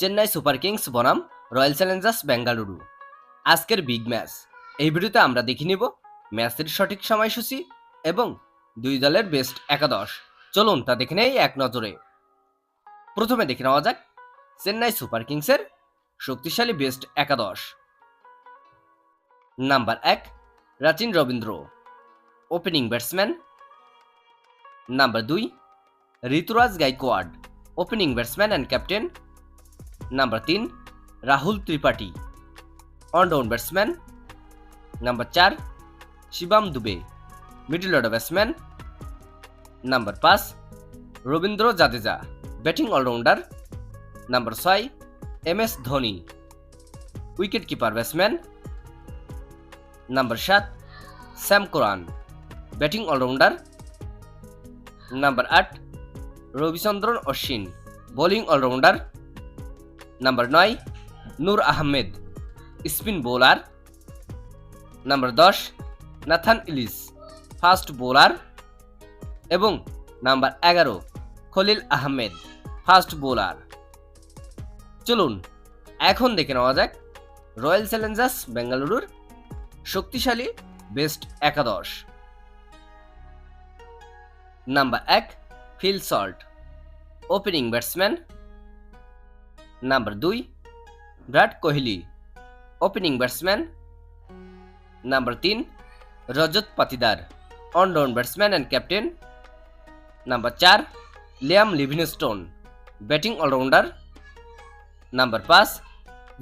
Chennai Super Kings বনাম, Royal Challengers Bengaluru. আজকের big match. এই ভিডিওতে আমরা দেখে নিব ম্যাচের সঠিক সময়সূচি এবং দুই দলের বেস্ট একাদশ। চলুন তা দেখে নেই এক নজরে। প্রথমে দেখে নেওয়া যাক চেন্নাই সুপার কিংসের শক্তিশালী বেস্ট একাদশ। নাম্বার এক, Rachin Ravindra, opening batsman. Number দুই, Ruturaj Gaikwad, opening batsman and captain number তিন Rahul Tripathi allround batsman number চার Shivam Dube middle order batsman number পাঁচ Ravindra Jadeja batting allrounder number ছয় M S Dhoni wicket keeper batsman number সাত Sam Curran batting allrounder number আট Ravichandran Ashwin bowling allrounder number নয় Noor Ahmad spin bowler number দশ Nathan Ellis fast bowler এবং number এগারো Khalil Ahmed fast bowler চলুন, এখন দেখে নেওয়া যাক রয়্যাল চ্যালেঞ্জার্স বেঙ্গালুরুর শক্তিশালী বেস্ট একাদশ। নাম্বার এক Phil Salt opening batsman number দুই, Virat Kohli opening batsman number তিন, Rajat Patidar allround batsman and captain number চার, Liam Livingstone batting allrounder number পাঁচ,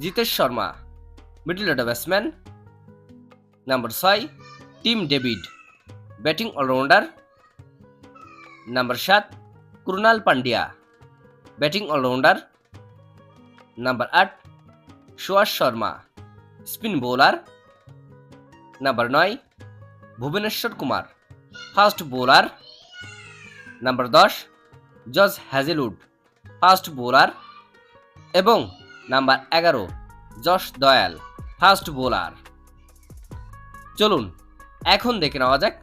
Jitesh Sharma middle order batsman number ছয়, Tim David batting allrounder number সাত Krunal Pandya batting allrounder number আট Suyash Sharma, spin bowler. Number নয়, Bhuvneshwar Kumar, fast bowler. Number দশ, Josh Hazlewood, fast bowler. এবং number এগারো, Yash Dayal, fast bowler. চলুন, এখন দেখে নেওয়া যাক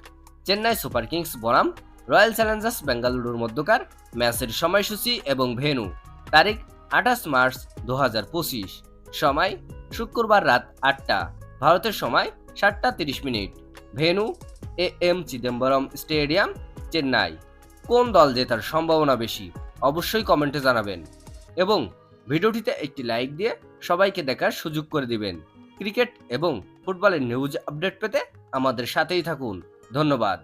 চেন্নাই সুপার কিংস বনাম, রয়্যাল চ্যালেঞ্জার্স বেঙ্গালুরুর মধ্যকার ম্যাচের সময়সূচি এবং ভেন্যু, তারিখ আঠাশ মার্চ দু হাজার পঁচিশ। সময়, শুক্রবার রাত আটটা। ভারতের সময়, সাতটা তিরিশ minute. Venue A M Chidambaram stadium, Chennai. কোন দল জেতার সম্ভাবনা বেশি? অবশ্যই কমেন্টে জানাবেন। এবং ভিডিওটিতে একটি লাইক দিয়ে সবাইকে দেখার সুযোগ করে দিবেন। ক্রিকেট এবং ফুটবলের নিউজ আপডেট পেতে আমাদের সাথেই থাকুন। ধন্যবাদ।